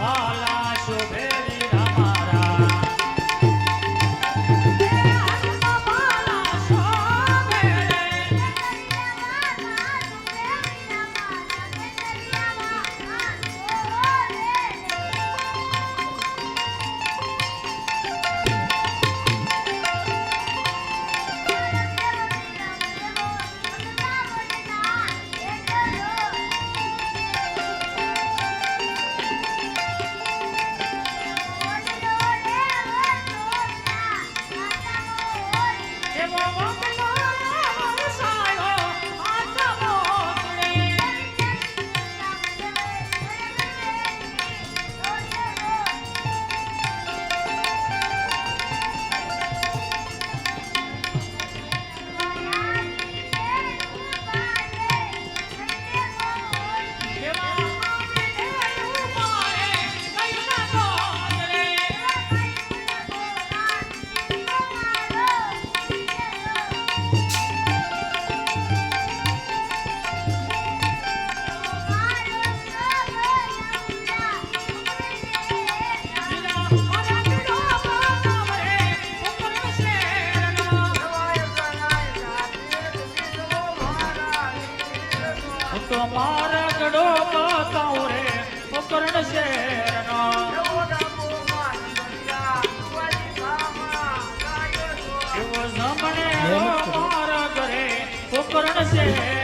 Ah. મારા ગડો બતાવું રે પકડ શેરનો. એવો જમણે મારા ઘરે ઉપકરણ શેરનો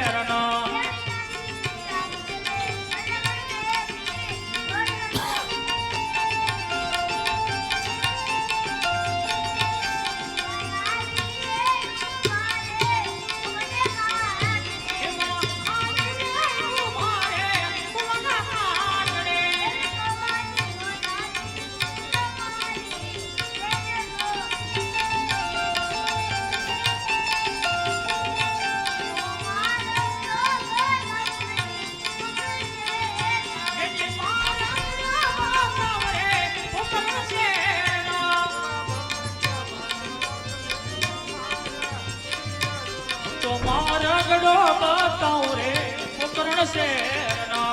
તો મારા ગડો બતાવું રે પકડ શેરનો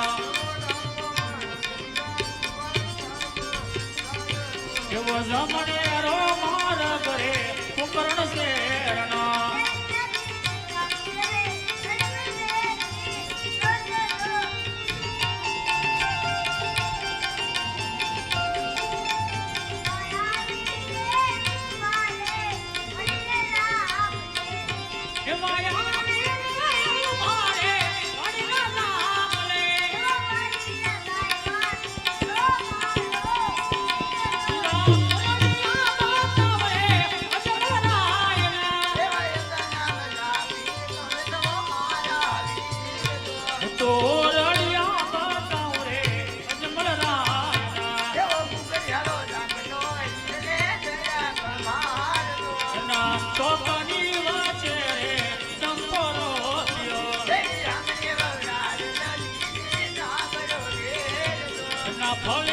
એવો જમણે રો મારા ઘરે પકડ શેરનો മായ ফলে